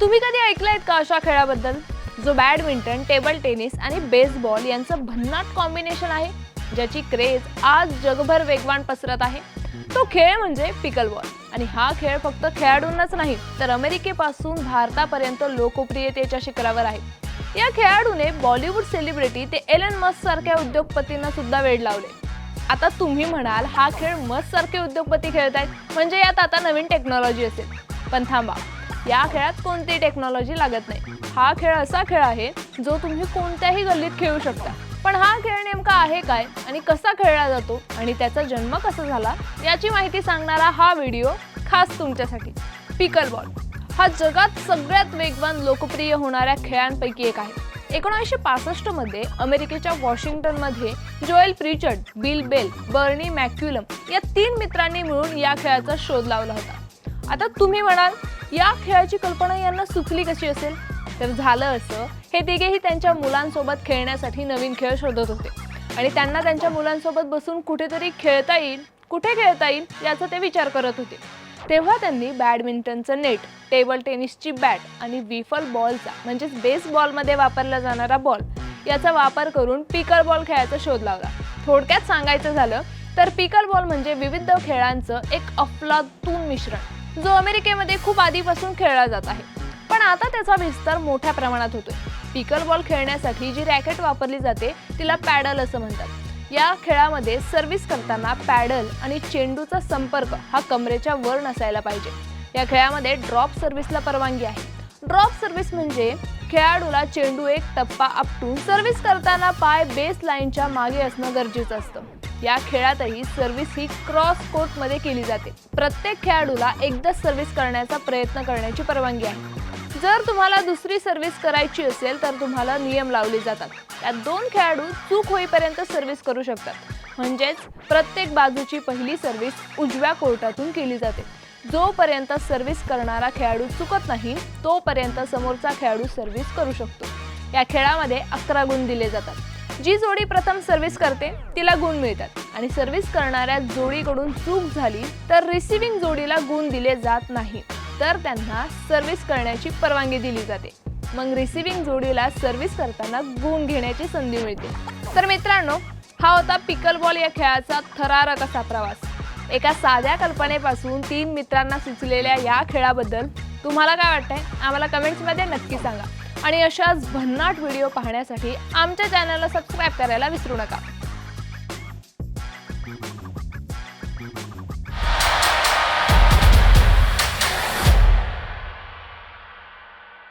तुम्ही कधी ऐकलंयत का अशा खेळाबद्दल? जो बॅडमिंटन टेबल टेनिस आणि बेसबॉल यांचं भन्नाट कॉम्बिनेशन आहे ज्याची क्रेज आज जगभर वेगवान पसरत आहे. तो खेळ म्हणजे पिकल बॉल आणि हा खेळ फक्त खेळाडूंनाच नाही तर अमेरिकेपासून भारतापर्यंत लोकप्रियतेच्या शिखरावर आहे. या खेळाडूने बॉलिवूड सेलिब्रिटी ते एलन मस्क सारख्या उद्योगपतींना सुद्धा वेळ लावले. आता तुम्ही म्हणाल हा खेळ मस्त सारखे उद्योगपती खेळत आहेत म्हणजे यात आता नवीन टेक्नॉलॉजी असेल. पण थांबा. या खेळात कोणती टेक्नॉलॉजी लागत नाही. हा खेळ असा खेळ आहे जो तुम्ही कोणत्याही गल्लीत खेळू शकता. पण हा खेळ नेमका आहे काय आणि कसा खेळला जातो आणि त्याचा जन्म कसा झाला याची माहिती सांगणारा हा व्हिडिओ खास तुमच्यासाठी. पिकल बॉल हा जगात सगळ्यात वेगवान लोकप्रिय होणाऱ्या खेळांपैकी एक आहे. एकोणीसशे पासष्टमध्ये अमेरिकेच्या वॉशिंग्टनमध्ये Joel Pritchard Bill Bell Barney McCallum या तीन मित्रांनी मिळून या खेळाचा शोध लावला होता. आता तुम्ही म्हणाल या खेळाची कल्पना यांना सुचली कशी असेल? तर झालं असं हे तिघेही त्यांच्या मुलांसोबत खेळण्यासाठी नवीन खेळ शोधत होते. आणि त्यांना त्यांच्या मुलांसोबत बसून कुठेतरी खेळता येईल कुठे खेळता येईल याचा ते विचार करत होते. तेव्हा त्यांनी बॅडमिंटनचं नेट टेबल टेनिसची बॅट आणि विफल बॉलचा म्हणजेच बेसबॉलमध्ये वापरला जाणारा बॉल याचा वापर करून पिकल बॉल खेळायचा शोध लावला. थोडक्यात सांगायचं झालं तर पिकल बॉल म्हणजे विविध खेळांचं एक अफलातून मिश्रण. जो अमेरिकेमध्ये खूप आधीपासून खेळला जात आहे. पण आता त्याचा विस्तार मोठ्या प्रमाणात होतोय. पिकल बॉल खेळण्यासाठी जी रॅकेट वापरली जाते तिला पॅडल असं म्हणतात. या खेळामध्ये सर्व्हिस करताना पॅडल आणि चेंडूचा संपर्क हा कमरेच्या वर नसायला पाहिजे. या खेळामध्ये ड्रॉप सर्व्हिसला परवानगी आहे. ड्रॉप सर्व्हिस म्हणजे खेळाडूला चेंडू एक टप्पा आपटून सर्व्हिस करताना पाय बेस लाईनच्या मागे असणं गरजेचं असतं. या खेळातही सर्व्हिस ही क्रॉस कोर्टमध्ये केली जाते. प्रत्येक खेळाडूला एकदाच सर्व्हिस करण्याचा प्रयत्न करण्याची परवानगी आहे. जर तुम्हाला दुसरी सर्व्हिस करायची असेल तर तुम्हाला नियम लावले जातात. त्यात दोन खेळाडू चूक होईपर्यंत सर्व्हिस करू शकतात. म्हणजेच प्रत्येक बाजूची पहिली सर्व्हिस उजव्या कोर्टातून केली जाते. जोपर्यंत सर्व्हिस करणारा खेळाडू चुकत नाही तोपर्यंत समोरचा खेळाडू सर्व्हिस करू शकतो. या खेळामध्ये अकरा गुण दिले जातात. जी जोडी प्रथम सर्व्हिस करते तिला गुण मिळतात. आणि सर्व्हिस करणाऱ्या जोडीकडून चूक झाली तर रिसिव्हिंग जोडीला गुण दिले जात नाही. तर त्यांना सर्व्हिस करण्याची परवानगी दिली जाते. मग रिसिव्हिंग जोडीला सर्व्हिस करताना गुण घेण्याची संधी मिळते. तर मित्रांनो हा होता पिकल बॉल या खेळाचा थरारक असा प्रवास. एका साध्या कल्पनेपासून तीन मित्रांना सुचलेल्या या खेळाबद्दल तुम्हाला काय वाटतंय? आम्हाला कमेंट्समध्ये नक्की सांगा. आणि अशाच भन्नाट व्हिडिओ पाहण्यासाठी आमच्या चॅनलला सबस्क्राईब करायला विसरू नका.